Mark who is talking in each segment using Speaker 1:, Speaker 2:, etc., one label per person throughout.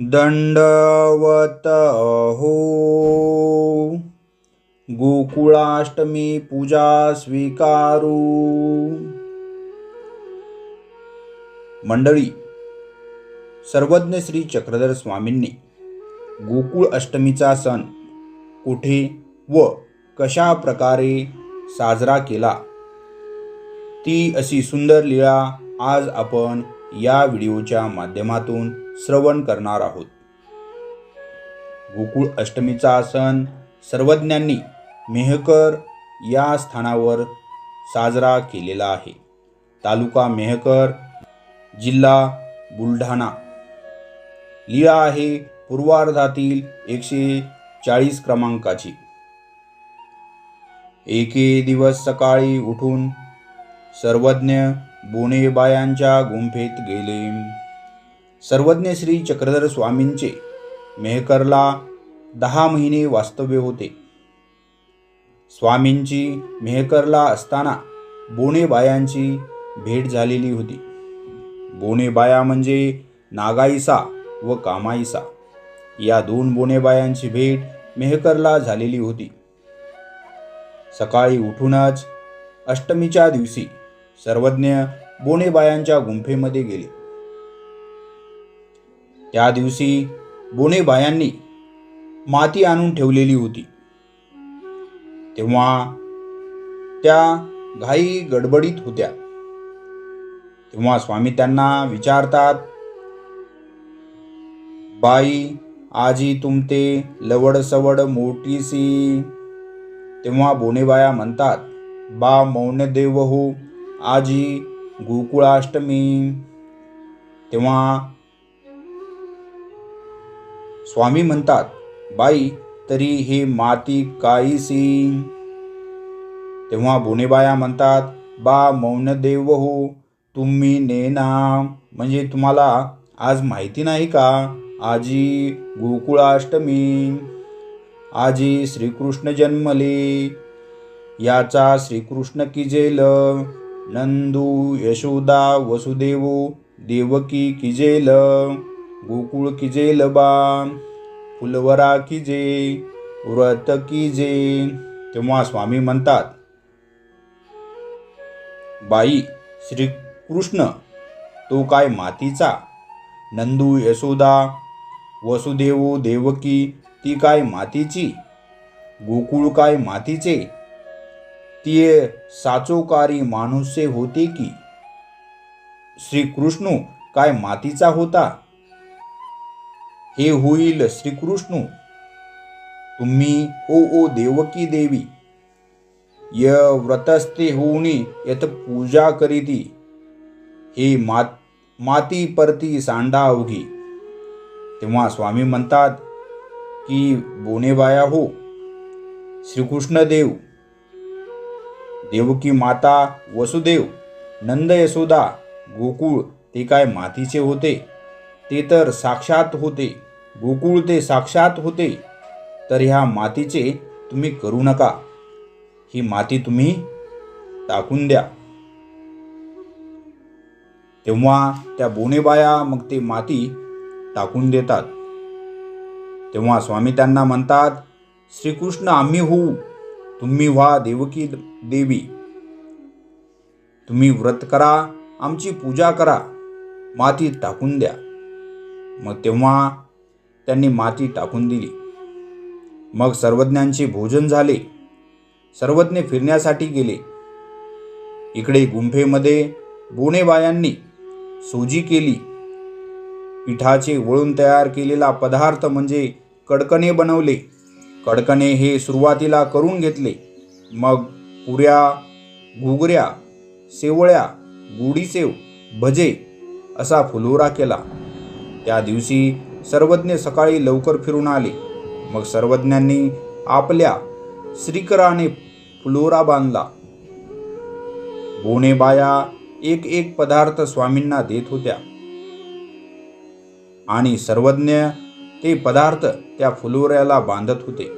Speaker 1: दंडवत हो गोकुळाष्टमी पूजा स्वीकारू. मंडळी सर्वज्ञ श्री चक्रधर स्वामींनी गोकुळ अष्टमीचा सण कुठे व कशा प्रकारे साजरा केला? ती अशी सुंदर लीळा आज आपण या व्हिडिओच्या माध्यमातून श्रवण करणार आहोत. गोकुळ अष्टमीचा सण सर्वज्ञांनी मेहकर या स्थानावर साजरा केलेला आहे. तालुका मेहकर जिल्हा बुलढाणा. लीळा आहे पूर्वार्धातील एकशे चाळीस क्रमांकाची. एके दिवस सकाळी उठून सर्वज्ञ बोनेबायांच्या गुंफेत गेले. सर्वज्ञ श्री चक्रधर स्वामींचे मेहकरला दहा महिने वास्तव्य होते. स्वामींची मेहकरला असताना बोनेबायांची भेट झालेली होती. बोनेबाया म्हणजे नागाईसा व कामाईसा. या दोन बोणेबायांची भेट मेहकरला झालेली होती. सकाळी उठूनच अष्टमीच्या दिवशी सर्वज्ञ बोनेबायांच्या गुंफेमध्ये गेले. त्या दिवशी बोनेबायांनी माती आणून ठेवलेली होती. तेव्हा त्या घाई गडबडीत होत्या. तेव्हा स्वामी त्यांना विचारतात बाई आजी तुमते लवड सवड मोठीसी. तेव्हा बोनेबाया म्हणतात बा मौनदेव हो आजी गोकुळाष्टमी तेव्हा स्वामी म्हणतात बाई तरी हे माती काहीसी तेव्हा बोनेबाया म्हणतात बा मौनदेव हो तुम्ही नेना. म्हणजे तुम्हाला आज माहिती नाही का? आजी गोकुळाष्टमी. आजी श्रीकृष्ण जन्मले. याचा श्रीकृष्ण किजेल नंदू यशोदा वसुदेव देवकी किजेल गोकुळ किजेल बा फुलवरा किजे व्रत किजे तेव्हा स्वामी म्हणतात बाई श्रीकृष्ण तो काय मातीचा? नंदू यशोदा वसुदेव देवकी ती काय मातीची? गोकुळ काय मातीचे? ती साचोकारी माणूसचे होते की? श्रीकृष्ण काय मातीचा होता? हे होईल श्रीकृष्ण. तुम्ही ओ ओ देवकी देवी. य व्रतस्ते होऊनी यत पूजा करीती. हे मात माती परती सांडा अवघी तेव्हा स्वामी म्हणतात की बोनेबाया हो श्रीकृष्णदेव. देवकी माता वसुदेव नंद यशोदा गोकुळ ते काय मातीचे होते? ते तर साक्षात होते. गोकुळ ते साक्षात होते. तर ह्या मातीचे तुम्ही करू नका. ही माती तुम्ही टाकून द्या. तेव्हा त्या बोनेबाया मग ते माती टाकून देतात. तेव्हा स्वामी त्यांना म्हणतात श्रीकृष्ण आम्ही होऊ. तुम्ही व्हा देवकी देवी. तुम्ही व्रत करा आमची पूजा करा माती टाकून द्या. मग तेव्हा त्यांनी माती टाकून दिली. मग सर्वज्ञांचे भोजन झाले. सर्वज्ञ फिरण्यासाठी गेले. इकडे गुंफेमध्ये बोणेबायांनी सोजी केली. पिठाचे वळून तयार केलेला पदार्थ म्हणजे कडकणे बनवले. कडकणे हे सुरुवातीला करून घेतले. मग पुऱ्या घुगऱ्या सेवळ्या गुडीसेव भजे असा फुलोरा केला. त्या दिवशी सर्वज्ञ सकाळी लवकर फिरून आले. मग सर्वज्ञांनी आपल्या श्रीकराने फुलोरा बांधला. बोनेबाया एक एक पदार्थ स्वामींना देत होत्या. आणि सर्वज्ञ ते पदार्थ त्या फुलोऱ्याला बांधत होते.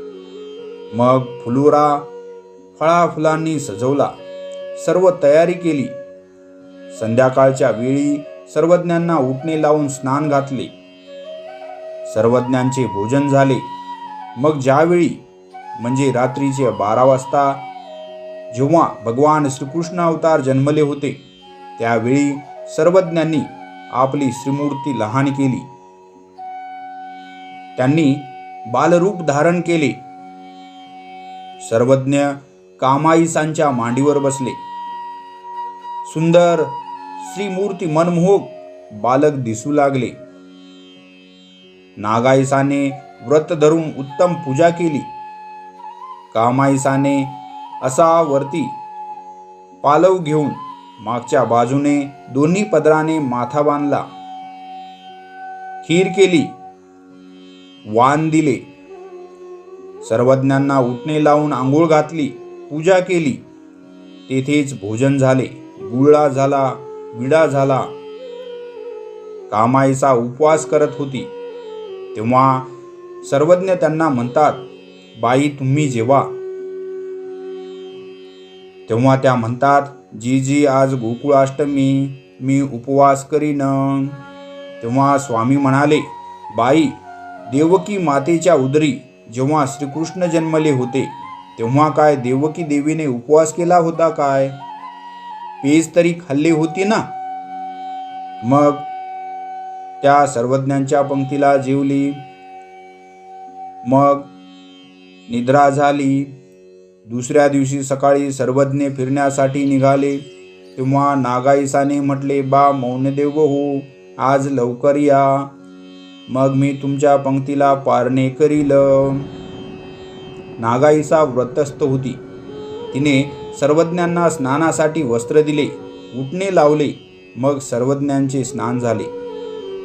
Speaker 1: मग फुलोरा फळाफुलांनी सजवला सर्व तयारी केली. संध्याकाळच्या वेळी सर्वज्ञांना उठणे लावून स्नान घातले. सर्वज्ञांचे भोजन झाले. मग ज्यावेळी म्हणजे रात्रीचे बारा वाजता जेव्हा भगवान श्रीकृष्ण अवतार जन्मले होते त्यावेळी सर्वज्ञांनी आपली श्रीमूर्ती लहान केली. त्यांनी बालरूप धारण केले. सर्वज्ञ कामाईसांच्या मांडीवर बसले. सुंदर श्रीमूर्ती मनमोहक बालक दिसू लागले. नागाईसाने व्रत धरून उत्तम पूजा केली. कामाईसाने असा वरती पालव घेऊन मागच्या बाजूने दोन्ही पदराने माथा बांधला. खीर केली. वान दिले. सर्वज्ञांना उठणे लावून आंघोळ घातली पूजा केली. तेथेच भोजन झाले गुळा झाला विडा झाला. कामाईचा उपवास करत होती. तेव्हा सर्वज्ञ त्यांना म्हणतात बाई तुम्ही जेवा. तेव्हा त्या म्हणतात जी जी आज गोकुळाष्टमी मी उपवास करीन तेव्हा स्वामी म्हणाले बाई देवकी मातेच्या उदरी जेव्हा श्रीकृष्ण जन्मले होते तेव्हा काय देवकी देवीने उपवास केला होता काय? पेज तरी खाल्ली होती ना? मग त्या सर्वज्ञांच्या पंक्तीला जेवली. मग निद्रा झाली. दुसऱ्या दिवशी सकाळी सर्वज्ञ फिरण्यासाठी निघाले. तेव्हा नागाईसाने म्हटले बा मौनदेव हो आज लवकर या. मग मी तुमच्या पंक्तीला पारणे करील. नागाईसा व्रतस्थ होती. तिने सर्वज्ञांना स्नानासाठी वस्त्र दिले उठणे लावले मग सर्वज्ञांचे स्नान झाले.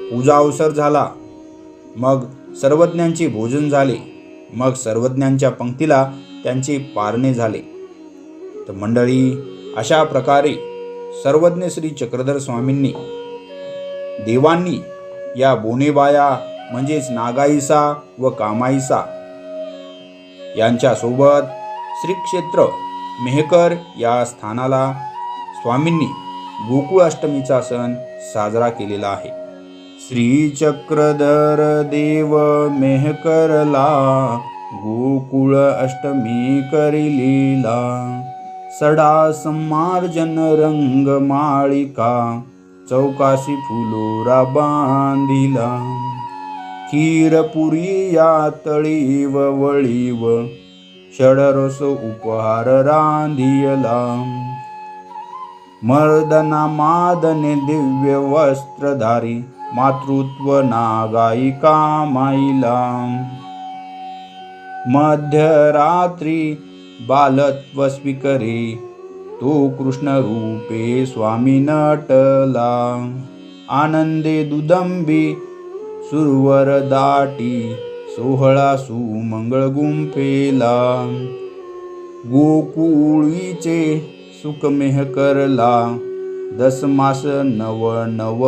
Speaker 1: पूजा अवसर झाला. मग सर्वज्ञांचे भोजन झाले. मग सर्वज्ञांच्या पंक्तीला त्यांचे पारणे झाले. तर मंडळी अशा प्रकारे सर्वज्ञ श्री चक्रधर स्वामींनी देवांनी या बोनेबाया म्हणजेच नागाईसा व कामाईसा. यांच्यासोबत श्री क्षेत्र मेहकर या स्थानाला स्वामींनी गोकुळाष्टमीचा सण साजरा केलेला आहे. श्री चक्रधर देव मेहकरला गोकुळ अष्टमी करिलीला. सडा समार्जन रंग माळिका चौकाशी फुलोरा बांधिला. खीरपुरी या तळीव वळीव षडरस उपहार रांधियला. मर्दना मादने दिव्य वस्त्रधारी मातृत्व नागाई माईला मध्यरात्री बालत्व स्वीकरी तो कृष्ण रूपे स्वामी नटला। आनंदे दुदंबी सुरवर दाटी सोहळा सुमंगळ गुंफेला। गोकुळीचे सुखमेह करला दसमास नव नव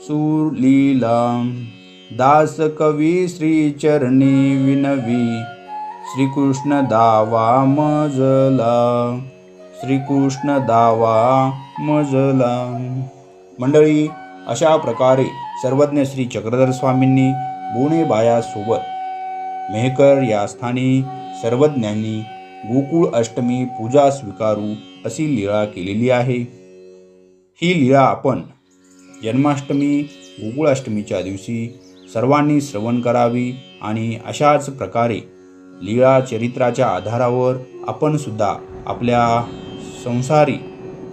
Speaker 1: सुलीला दास कवी श्री चरणी विनवी श्रीकृष्ण दावा मजला। श्रीकृष्ण दावा मजला. मंडळी अशा प्रकारे सर्वज्ञ श्री चक्रधर स्वामींनी बोणेबायासोबत मेहकर या स्थानी सर्वज्ञांनी गोकुळ अष्टमी पूजा स्वीकारू अशी लीळा केलेली आहे. ही लीळा आपण जन्माष्टमी गोकुळाष्टमीच्या दिवशी सर्वांनी श्रवण करावी आणि अशाच प्रकारे लीळा चरित्राच्या आधारावर आपण सुद्धा आपल्या संसारी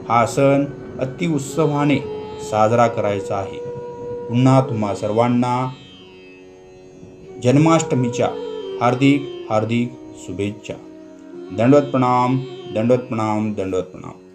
Speaker 1: हा सण अतिउत्सवाने साजरा करायचा आहे. पुन्हा तुम्हा सर्वांना जन्माष्टमीच्या हार्दिक हार्दिक शुभेच्छा. दंडवत प्रणाम दंडवत प्रणाम दंडवत प्रणाम.